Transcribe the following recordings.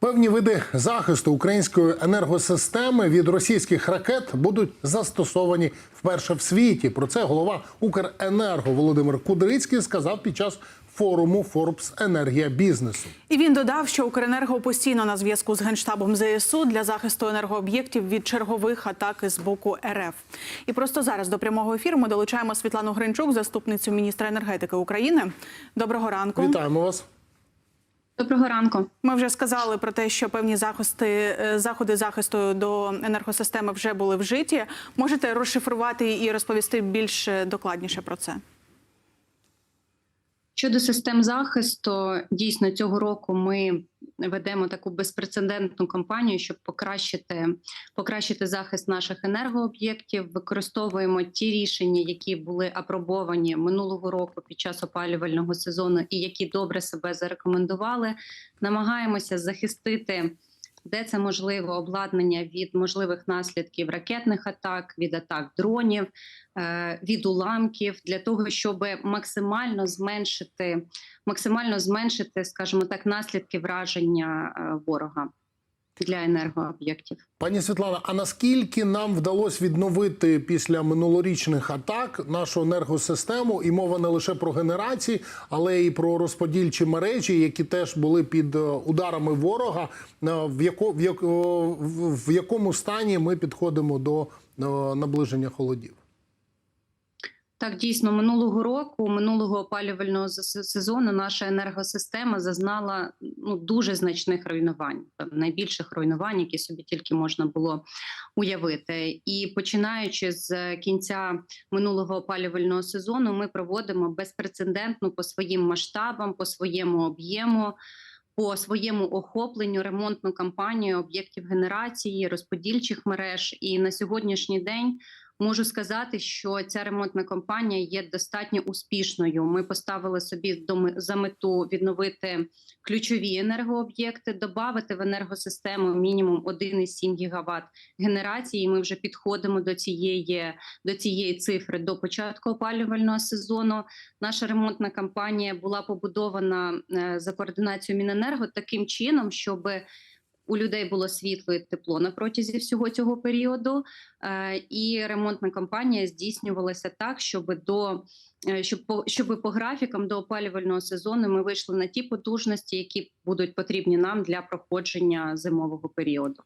Певні види захисту української енергосистеми від російських ракет будуть застосовані вперше в світі. Про це голова Укренерго Володимир Кудрицький сказав під час форуму Форбс Енергія бізнесу. І він додав, що Укренерго постійно на зв'язку з генштабом ЗСУ для захисту енергооб'єктів від чергових атак з боку РФ. І просто зараз до прямого ефіру ми долучаємо Світлану Гринчук, заступницю міністра енергетики України. Доброго ранку. Вітаємо вас. Доброго ранку. Ми вже сказали про те, що певні захисти е, заходи захисту до енергосистеми вже були вжиті. Можете розшифрувати і розповісти більш е, докладніше про це. Щодо систем захисту, дійсно цього року ми ведемо таку безпрецедентну кампанію, щоб покращити покращити захист наших енергооб'єктів. Використовуємо ті рішення, які були апробовані минулого року під час опалювального сезону, і які добре себе зарекомендували. Намагаємося захистити. Де це можливо обладнання від можливих наслідків ракетних атак, від атак дронів, е, від уламків для того, щоб максимально зменшити, максимально зменшити, скажімо так, наслідки враження е, ворога для енергооб'єктів. Пані Світлана, а наскільки нам вдалося відновити після минулорічних атак нашу енергосистему? І мова не лише про генерації, але і про розподільчі мережі, які теж були під е, ударами ворога. Е, В, яко, в, як- в- в якому стані ми підходимо до е, наближення холодів? Так, дійсно, минулого року, минулого опалювального сезону, наша енергосистема зазнала ну дуже значних руйнувань, найбільших руйнувань, які собі тільки можна було уявити. І починаючи з кінця минулого опалювального сезону, ми проводимо безпрецедентну по своїм масштабам, по своєму об'єму. По своєму охопленню ремонтну кампанію об'єктів генерації, розподільчих мереж, і на сьогоднішній день Можу сказати, що ця ремонтна кампанія є достатньо успішною. Ми поставили собі за мету відновити ключові енергооб'єкти, додати в енергосистему мінімум 1,7 гігават генерації. Ми вже підходимо до цієї до цієї цифри до початку опалювального сезону. Наша ремонтна кампанія була побудована е, за координацією Міненерго таким чином, щоб у людей було світло і тепло на протязі всього цього періоду, Е, і ремонтна кампанія здійснювалася так, щоб до е, щоб по щоб по графікам до опалювального сезону ми вийшли на ті потужності, які будуть потрібні нам для проходження зимового періоду.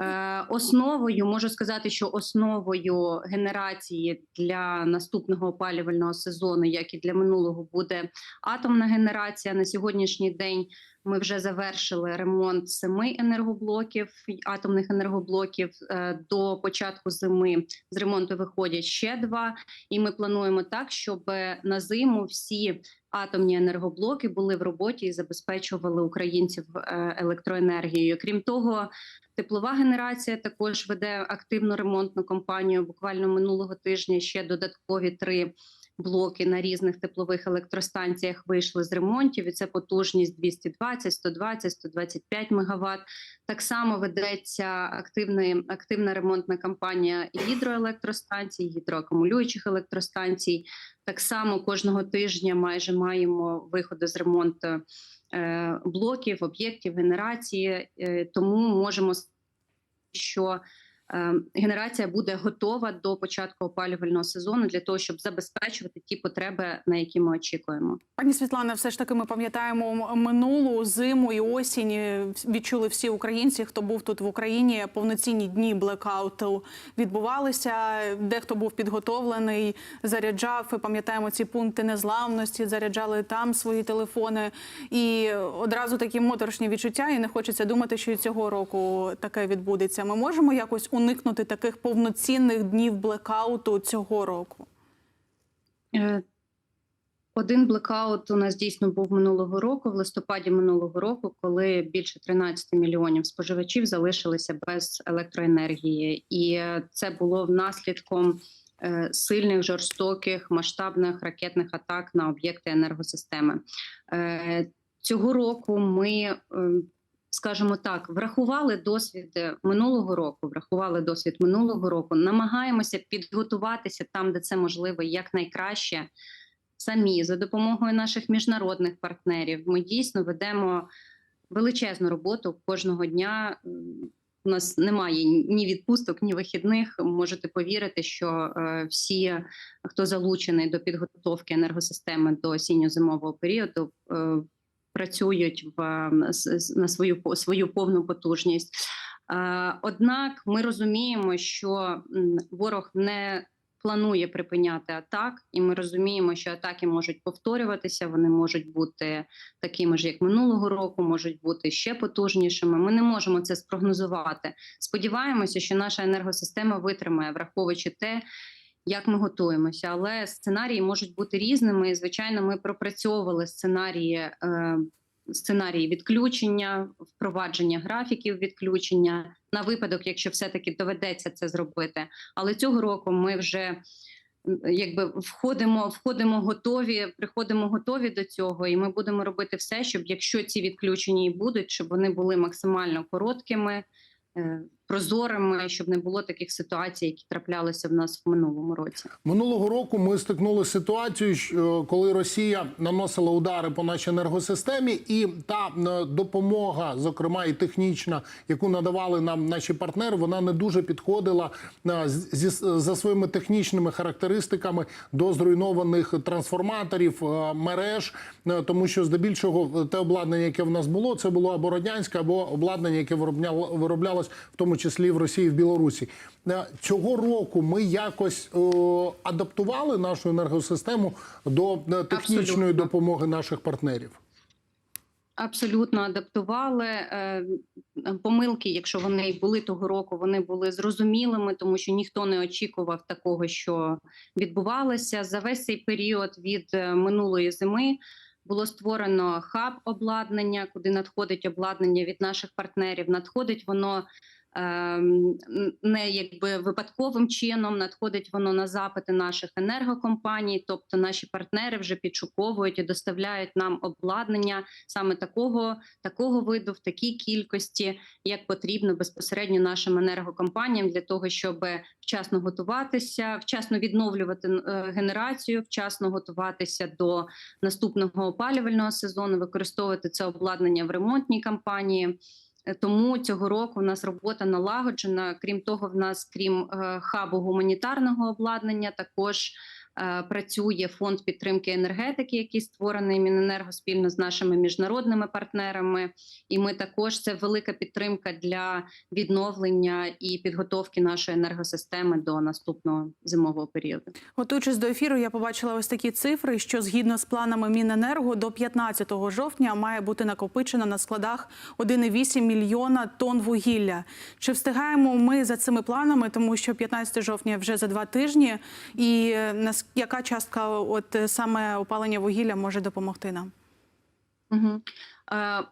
Е, Основою можу сказати, що основою генерації для наступного опалювального сезону, як і для минулого, буде атомна генерація. На сьогоднішній день ми вже завершили ремонт семи енергоблоків, атомних енергоблоків. Е, До початку зими з ремонту виходять ще два. І ми плануємо так, щоб на зиму всі атомні енергоблоки були в роботі і забезпечували українців е, електроенергією. Крім того, теплова генерація також веде активну ремонтну кампанію. Буквально минулого тижня ще додаткові три блоки на різних теплових електростанціях вийшли з ремонтів. І це потужність 220, 120, 125 мегаватт. Так само ведеться активна, активна ремонтна кампанія гідроелектростанцій, гідроакумулюючих електростанцій. Так само кожного тижня майже маємо виходи з ремонту е, блоків, об'єктів генерації. Е, тому можемо що генерація буде готова до початку опалювального сезону для того, щоб забезпечувати ті потреби, на які ми очікуємо. Пані Світлана, все ж таки ми пам'ятаємо минулу зиму і осінь. е, Відчули всі українці, хто був тут в Україні. Повноцінні дні блекауту відбувалися. Дехто був підготовлений, заряджав. і Пам'ятаємо ці пункти незламності, заряджали там свої телефони. І одразу такі моторошні відчуття. І не хочеться думати, що і цього року таке відбудеться. Ми можемо якось уникнути таких повноцінних днів блекауту цього року. Е, Один блекаут у нас дійсно був минулого року, в листопаді минулого року, коли більше 13 мільйонів споживачів залишилися без електроенергії, і це було наслідком е, сильних, жорстоких, масштабних ракетних атак на об'єкти енергосистеми. Е, Цього року ми, е, скажімо так, врахували досвід минулого року, врахували досвід минулого року, намагаємося підготуватися там, де це можливо, якнайкраще самі за допомогою наших міжнародних партнерів. Ми дійсно ведемо величезну роботу кожного дня. У нас немає ні відпусток, ні вихідних. Можете повірити, що е, всі, хто залучений до підготовки енергосистеми до осінньо-зимового періоду, е, працюють в м, с- с- на свою свою повну потужність. Е, Однак ми розуміємо, що ворог не планує припиняти атак, і ми розуміємо, що атаки можуть повторюватися. Вони можуть бути такими ж, як минулого року, можуть бути ще потужнішими. Ми не можемо це спрогнозувати. Сподіваємося, що наша енергосистема витримає, враховуючи те. Як ми готуємося, але сценарії можуть бути різними. Звичайно, ми пропрацьовували сценарії, е, сценарії відключення, впровадження графіків відключення на випадок, якщо все-таки доведеться це зробити. Але цього року ми вже якби входимо, входимо готові, приходимо готові до цього, і ми будемо робити все, щоб якщо ці відключення і будуть, щоб вони були максимально короткими, е, прозорими, щоб не було таких ситуацій, які траплялися в нас в минулому році. Минулого року ми стикнули ситуацією, що, коли Росія наносила удари по нашій енергосистемі, і та е, допомога, зокрема і технічна, яку надавали нам наші партнери, вона не дуже підходила е, зі за своїми технічними характеристиками до зруйнованих трансформаторів, е, мереж, е, тому що здебільшого е, те обладнання, яке в нас було, це було або радянське, або обладнання, яке виробляло- вироблялось в тому числі в Росії, в Білорусі. Е, Цього року ми якось е, адаптували нашу енергосистему до е, технічної Абсолютно. допомоги наших партнерів. Абсолютно адаптували помилки, якщо вони були того року, вони були зрозумілими, тому що ніхто не очікував такого, що відбувалося за весь цей період від минулої зими. Було створено хаб обладнання, куди надходить обладнання від наших партнерів. Надходить воно не якби випадковим чином, надходить воно на запити наших енергокомпаній. Тобто наші партнери вже підшуковують і доставляють нам обладнання саме такого, такого виду в такій кількості, як потрібно безпосередньо нашим енергокомпаніям для того, щоб вчасно готуватися, вчасно відновлювати е, генерацію, вчасно готуватися до наступного опалювального сезону, використовувати це обладнання в ремонтній кампанії. Е, Тому цього року у нас робота налагоджена. Крім того, в нас, крім е, хабу гуманітарного обладнання, також працює фонд підтримки енергетики, який створений Міненерго спільно з нашими міжнародними партнерами. І ми також це велика підтримка для відновлення і підготовки нашої енергосистеми до наступного зимового періоду. Готуючись до ефіру, я побачила ось такі цифри, що згідно з планами Міненерго до 15 жовтня має бути накопичено на складах 1,8 мільйона тонн вугілля. Чи встигаємо ми за цими планами, тому що 15 жовтня вже за два тижні, і е, нас яка частка от е, саме опалення вугілля може допомогти нам? Угу.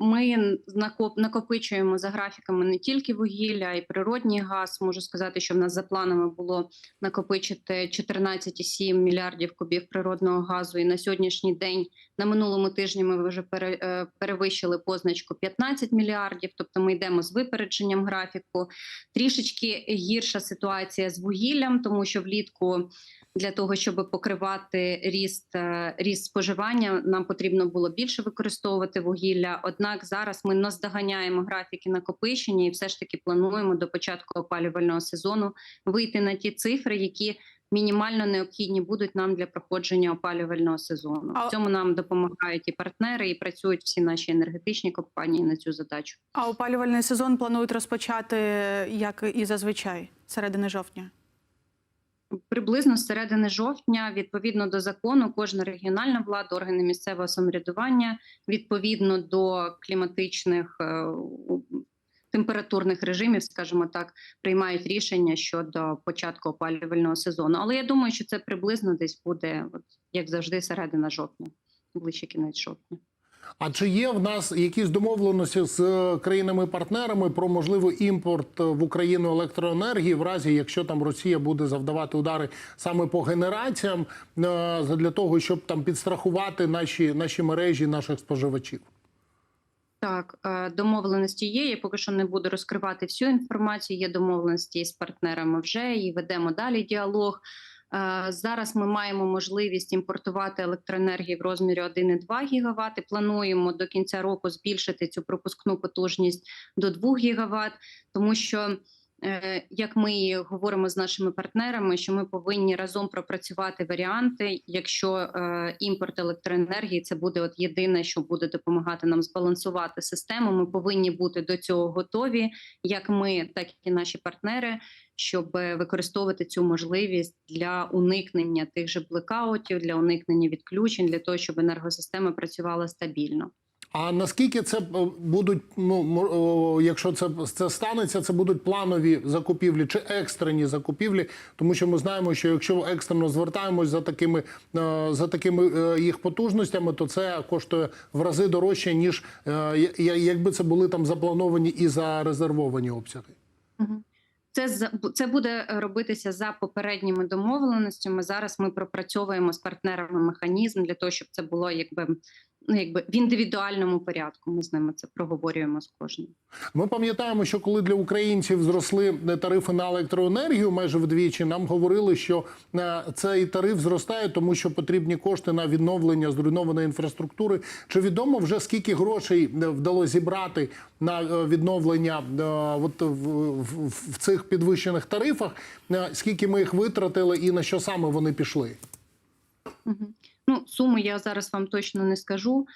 Ми накоп- накопичуємо за графіками не тільки вугілля, а й природній газ. Можу сказати, що в нас за планами було накопичити 14,7 мільярдів кубів природного газу. І на сьогоднішній день, на минулому тижні, ми вже е, перевищили позначку 15 мільярдів. Тобто, ми йдемо з випередженням графіку. Трішечки гірша ситуація з вугіллям, тому що влітку. Для того щоб покривати ріст е, ріст споживання, нам потрібно було більше використовувати вугілля. Однак зараз ми наздоганяємо графіки накопичення і все ж таки плануємо до початку опалювального сезону вийти на ті цифри, які мінімально необхідні будуть нам для проходження опалювального сезону. А- В цьому нам допомагають і партнери, і працюють всі наші енергетичні компанії на цю задачу. А опалювальний сезон планують розпочати як і зазвичай середини жовтня. Приблизно з середини жовтня, відповідно до закону, кожна регіональна влада, органи місцевого самоврядування, відповідно до кліматичних е, температурних режимів, скажімо так, приймають рішення щодо початку опалювального сезону. Але я думаю, що це приблизно десь буде, от як завжди, середина жовтня, ближче кінець жовтня. А чи є в нас якісь домовленості з е, країнами-партнерами про можливий імпорт е, в Україну електроенергії, в разі якщо там Росія буде завдавати удари саме по генераціям, е, для того, щоб там підстрахувати наші, наші мережі, наших споживачів? Так, домовленості є. Я поки що не буду розкривати всю інформацію. Є домовленості з партнерами вже і ведемо далі діалог. Е, Зараз ми маємо можливість імпортувати електроенергію в розмірі 1,2 ГВт. І плануємо до кінця року збільшити цю пропускну потужність до 2 ГВт, тому що як ми говоримо з нашими партнерами, що ми повинні разом пропрацювати варіанти. Якщо е, імпорт електроенергії це буде от єдине, що буде допомагати нам збалансувати систему. Ми повинні бути до цього готові, як ми, так і наші партнери, щоб е, використовувати цю можливість для уникнення тих же блекаутів, для уникнення відключень, для того, щоб енергосистема працювала стабільно. А наскільки це будуть, ну якщо це, це станеться, це будуть планові закупівлі чи екстрені закупівлі? Тому що ми знаємо, що якщо екстрено звертаємось за такими е, за такими е, їх потужностями, то це коштує в рази дорожче, ніж е, якби це були там заплановані і зарезервовані обсяги. Це це буде робитися за попередніми домовленостями. Зараз ми пропрацьовуємо з партнерами механізм для того, щоб це було якби ну якби в індивідуальному порядку. Ми з ними це проговорюємо з кожним. Ми пам'ятаємо, що коли для українців зросли е, тарифи на електроенергію майже вдвічі, нам говорили, що е, цей тариф зростає, тому що потрібні кошти на відновлення зруйнованої інфраструктури. Чи відомо вже скільки грошей е, вдалося зібрати на відновлення от в, в, в цих підвищених тарифах? Скільки ми їх витратили і на що саме вони пішли? Мгм. Ну, суму я зараз вам точно не скажу.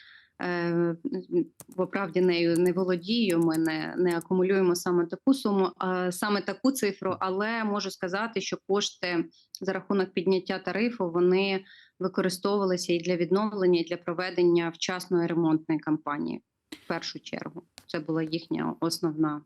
Е, бо правді нею не володію. Ми не, не акумулюємо саме таку суму, а саме таку цифру. Але можу сказати, що кошти за рахунок підняття тарифу вони використовувалися і для відновлення, і для проведення вчасної ремонтної кампанії. В першу чергу це була їхня основна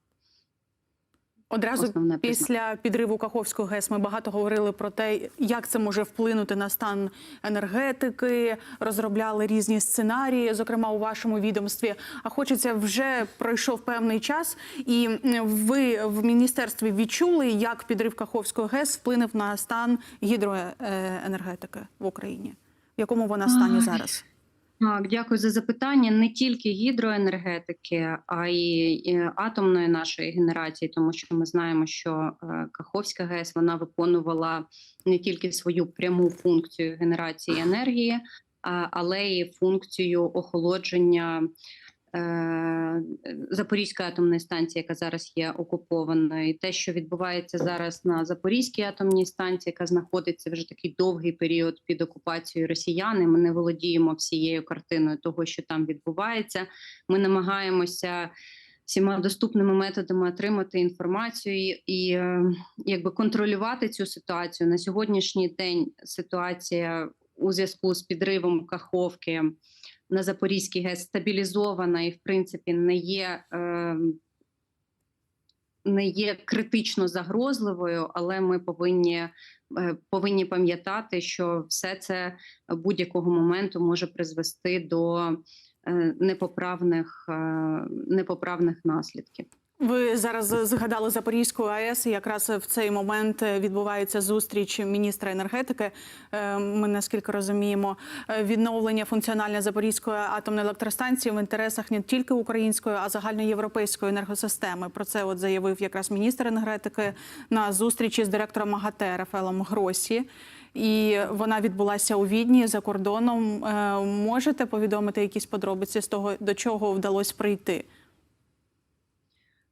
Одразу основне після підриву Каховської ГЕС ми багато говорили про те, як це може вплинути на стан енергетики, розробляли різні сценарії, зокрема у вашому відомстві. А хочеться вже пройшов певний час, і ви в міністерстві відчули, як підрив Каховської ГЕС вплинув на стан гідроенергетики в Україні. В якому вона стані зараз? Так, дякую за запитання. Не тільки гідроенергетики, а й атомної нашої генерації, тому що ми знаємо, що е, Каховська ГЕС вона виконувала не тільки свою пряму функцію генерації енергії, але й функцію охолодження. Е, Запорізької атомної станції, яка зараз є окупованою, і те, що відбувається зараз на Запорізькій атомній станції, яка знаходиться вже такий довгий період під окупацією росіян, і Ми не володіємо всією картиною того, що там відбувається. Ми намагаємося всіма доступними методами отримати інформацію і, і е, якби контролювати цю ситуацію на сьогоднішній день. Ситуація у зв'язку з підривом Каховки на Запорізькій ГЕС стабілізована і, в принципі, не є. Е, не є критично загрозливою, але ми повинні, е, повинні пам'ятати, що все це будь-якого моменту може призвести до е, непоправних, е, непоправних наслідків. Ви зараз згадали Запорізьку АЕС. Якраз в цей момент відбувається зустріч міністра енергетики. Е, Ми наскільки розуміємо, відновлення функціональної Запорізької атомної електростанції в інтересах не тільки української, а загальноєвропейської енергосистеми. Про це от заявив якраз міністр енергетики на зустрічі з директором МАГАТЕ Рафаелом Гросі. І вона відбулася у Відні за кордоном. Е, Можете повідомити якісь подробиці з того, до чого вдалося прийти?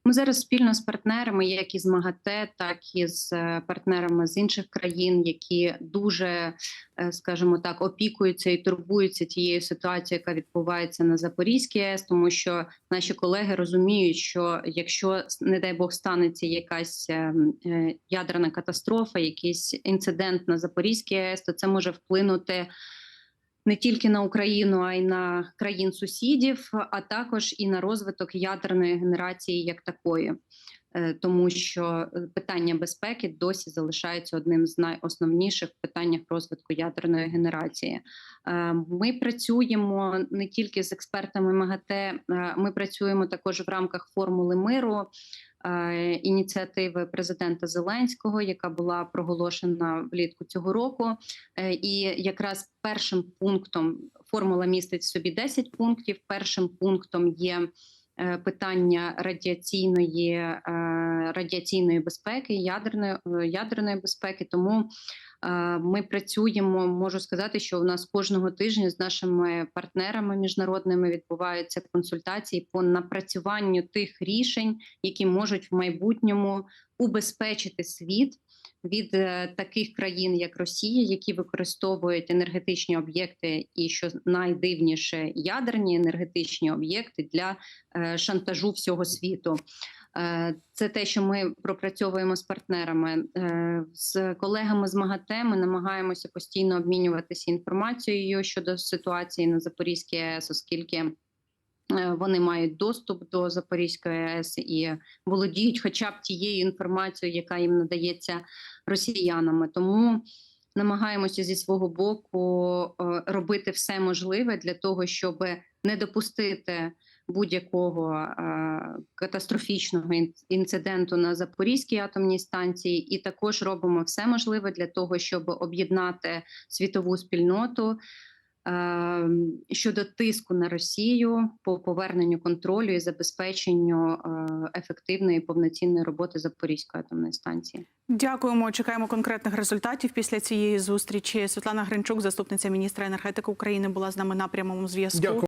Ми зараз спільно з партнерами, як із МАГАТЕ, так і з е, партнерами з інших країн, які дуже, е, скажімо так, опікуються і турбуються тією ситуацією, яка відбувається на Запорізькій АЕС, тому що наші колеги розуміють, що якщо не дай Бог станеться якась е, ядерна катастрофа, якийсь інцидент на Запорізькій АЕС, то це може вплинути не тільки на Україну, а й на країн сусідів, а також і на розвиток ядерної генерації як такої. Е, Тому що е, питання безпеки досі залишається одним з найосновніших питаннях розвитку ядерної генерації. Е, Ми працюємо не тільки з експертами МАГАТЕ, ми працюємо також в рамках формули миру ініціативи президента Зеленського, яка була проголошена влітку цього року. Е, І якраз першим пунктом формула містить в собі 10 пунктів. Першим пунктом є е, питання радіаційної, е, радіаційної безпеки, ядерної, е, ядерної безпеки. Тому Е, Ми працюємо. Можу сказати, що у нас кожного тижня з нашими партнерами міжнародними відбуваються консультації по напрацюванню тих рішень, які можуть в майбутньому убезпечити світ від е, таких країн, як Росія, які використовують енергетичні об'єкти, і що найдивніше ядерні енергетичні об'єкти для е, шантажу всього світу. Е, Це те, що ми пропрацьовуємо з партнерами Е, з колегами з МАГАТЕ. Ми намагаємося постійно обмінюватися інформацією щодо ситуації на Запорізькій АЕС, оскільки е, вони мають доступ до Запорізької АЕС і володіють, хоча б тією інформацією, яка їм надається росіянами. Тому намагаємося зі свого боку робити все можливе для того, щоб не допустити будь-якого е, катастрофічного інциденту на Запорізькій атомній станції, і також робимо все можливе для того, щоб об'єднати світову спільноту е, щодо тиску на Росію по поверненню контролю і забезпеченню е, ефективної повноцінної роботи Запорізької атомної станції. Дякуємо. Чекаємо конкретних результатів після цієї зустрічі. Світлана Гринчук, заступниця міністра енергетики України, була з нами на прямому зв'язку. Дякую.